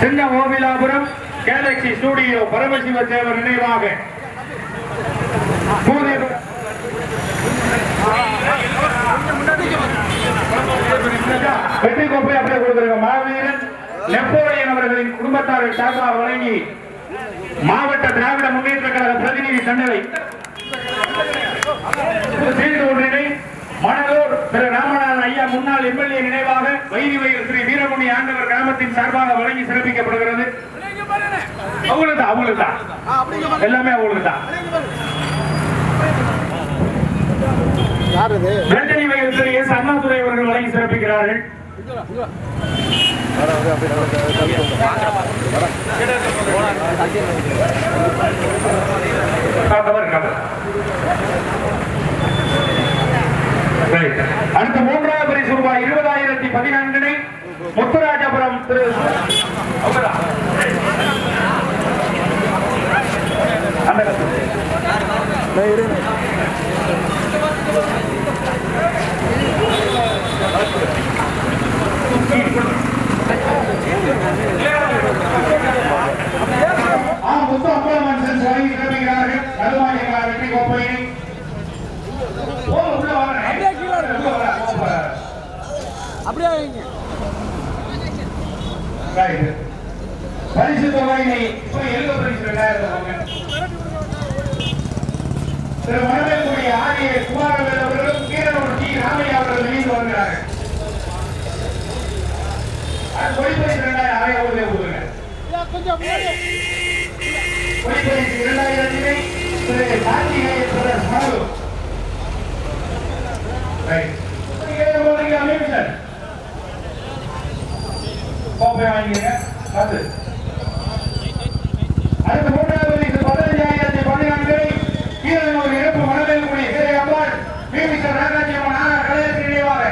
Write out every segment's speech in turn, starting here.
சின்ன Ovilapuram Galaxy studio Paramasiva Devar நினைவாக. வெற்றி கோப்பை அப்படியே கொடுத்திருக்க மாவீரன் நெப்போலியன் அவர்களின் குடும்பத்தார்கள் சார்பாக வழங்கி மாவட்ட திராவிட முன்னேற்ற கழக பிரதிநிதி தண்டனை முன்னாள் எம்எல்ஏ நினைவாக வைரி வயல் ஸ்ரீ வீரமுனி ஆண்டவர் கிராமத்தின் சார்பாக வழங்கி சிறப்பிக்கப்படுகிறது. அவங்களுக்கு தான் அவங்களுக்கு தான். எல்லாமே அவங்களுக்கு தான். யார் வயல் ஸ்ரீ எஸ் அண்ணாதுரை அவர்கள் வழங்கி சிறப்பிக்கிறார்கள். Cover, cover. Right. அடுத்த மூன்றாவது பரிசு ரூபாய் இருபதாயிரத்தி பதினான்கினை முத்துராஜபுரம் திரு அந்த பரிசு தொகையினை இப்ப எழுத பரிசு ரெண்டாயிரம் திரு மணமேல்குடி ஆரிய குமாரவேல் அவர்களும் கீரனூர் டி ராமையா அவர்கள் இணைந்து வருகிறார்கள் ரெண்டாயிரம் கொடுங்க இரண்டாயிரத்தினை திரு கார்த்திகேயன் ரைட் வாங்கிங்க பார்த்து அடுத்த மூன்றாவது பரிசு பதினஞ்சாயிரத்தி பதினான்கு கீழனூர் இறப்பு மனவேல்குடி திரு அம்பாள் மியூசிக் நாகராஜ்யம்மன் ஆனா கலையரசு நினைவாக.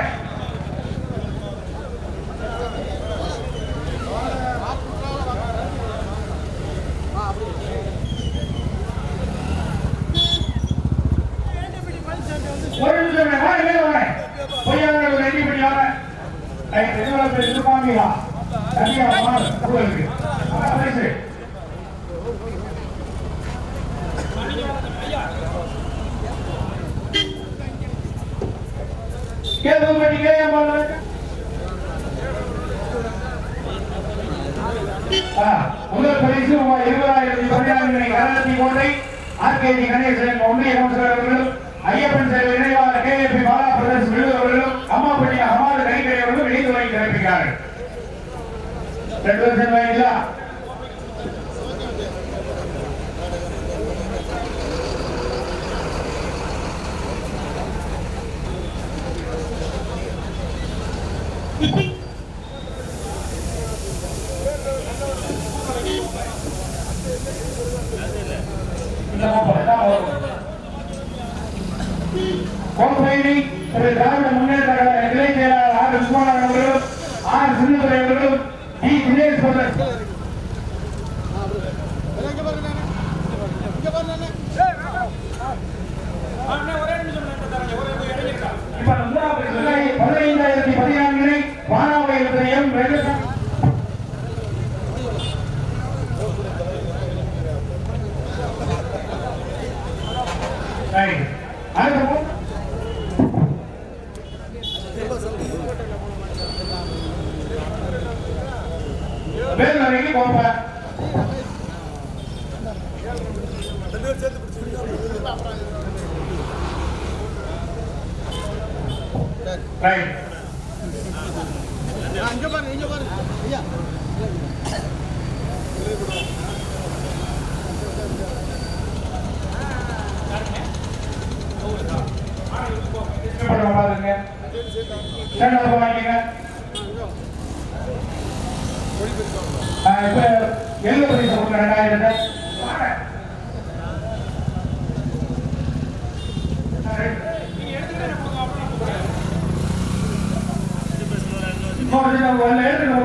ஒரு நிமிஷம் வாங்க மேல வாங்க. பொய்யான ஒரு ரெடி பண்ணி வாங்க ரைட் எதுவும் பேர் இருப்பாங்களா தனியா வாங்க உங்களுக்கு பரிசு கேதும் பட்டி கேயம் முதல் பரிசு ரூபாய் இருபதாயிரத்தி பதினான்கு கரணத்தி கோட்டை ஆர்கேஜி கணேசன் ஒன்றிய கவுன்சிலர் அவர்களும் ஐயப்பன் சேவை நினைவாளர் கே பி பாலா பிரதர்ஸ் விருது அவர்களும் அம்மாப்பட்டி அகமாது கைகரை அவர்களும் இணைந்து வாங்கி சிறப்பிக்கிறார்கள் ரெண்டு வருஷம் வாங்கிங்களா கோப்பையை திரு திராவிட முன்னேற்ற கழக கிளை செயலாளர் ஆர் விஸ்வநாதன் அவர்களும் ஆர் சின்னதுரை அவர்களும் டி தினேஷ் பிரதர் இங்க பாருங்க நானு. இங்க பாருங்க நானு. இப்ப மூணாவது ஜூலை பதினைந்தாயிரத்தி பதினான்கினை வானாவயல் எம் வெங்கடசாமி Right. வேறு மூ- வேலுமணிக்கு கோப்பை ரைட் இங்க பாருங்க இங்க பாருங்க ஐயா பாருங்க இப்ப எந்த பரிசு கொடுங்க ரெண்டாயிரத்தை வாங்க. ஆ, ரைட். இன்னொரு இதுல உள்ள எழுத்துக்கு